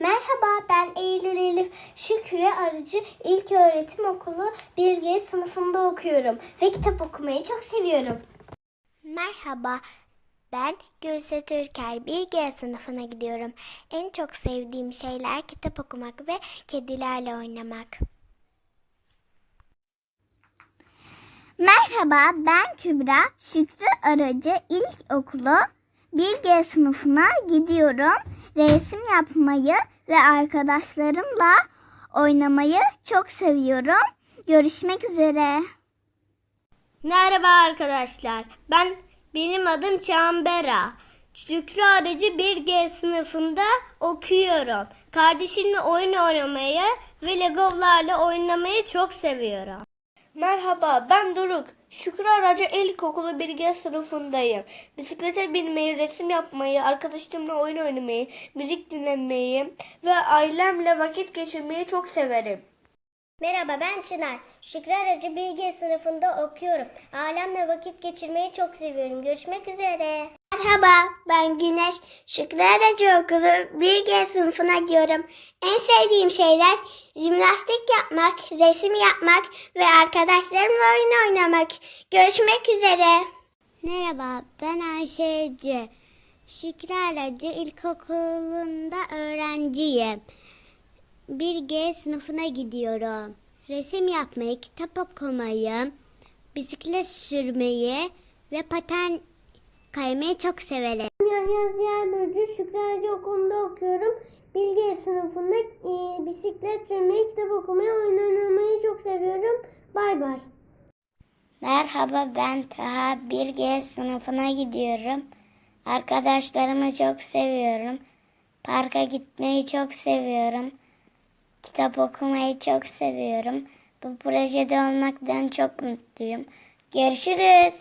Merhaba ben Eylül Elif Şükrü Arıcı İlköğretim Okulu 1G sınıfında okuyorum ve kitap okumayı çok seviyorum. Merhaba ben Gülse Türker 1G sınıfına gidiyorum. En çok sevdiğim şeyler kitap okumak ve kedilerle oynamak. Merhaba ben Kübra Şükrü Aracı İlkokulu 1G sınıfına gidiyorum. Resim yapmayı ve arkadaşlarımla oynamayı çok seviyorum. Görüşmek üzere. Merhaba arkadaşlar. Ben benim adım Çambera. Şükrü Aracı 1G sınıfında okuyorum. Kardeşimle oyun oynamayı ve Legolarla oynamayı çok seviyorum. Merhaba ben Doruk. Şükrü Aracı İlkokulu 1G sınıfındayım. Bisiklete binmeyi, resim yapmayı, arkadaşlarımla oyun oynamayı, müzik dinlemeyi ve ailemle vakit geçirmeyi çok severim. Merhaba ben Çınar. Şükrü Aracı Bilgi sınıfında okuyorum. Ailemle vakit geçirmeyi çok seviyorum. Görüşmek üzere. Merhaba ben Güneş. Şükrü Aracı Okulu 1G sınıfına gidiyorum. En sevdiğim şeyler jimnastik yapmak, resim yapmak ve arkadaşlarımla oyun oynamak. Görüşmek üzere. Merhaba ben Ayşe Ece. Şükrü Aracı İlkokulu'nda öğrenciyim. 1G sınıfına gidiyorum. Resim yapmayı, kitap okumayı, bisiklet sürmeyi ve paten kaymayı çok severim. Yahya Ziya Börcü Şükrü Okulu'nda okuyorum. Bilgi sınıfında e, bisiklet sürmeyi, kitap okumayı, oyun oynamayı çok seviyorum. Bay bay. Merhaba ben Taha 1G sınıfına gidiyorum. Arkadaşlarımı çok seviyorum. Parka gitmeyi çok seviyorum. Kitap okumayı çok seviyorum. Bu projede olmaktan çok mutluyum. Görüşürüz.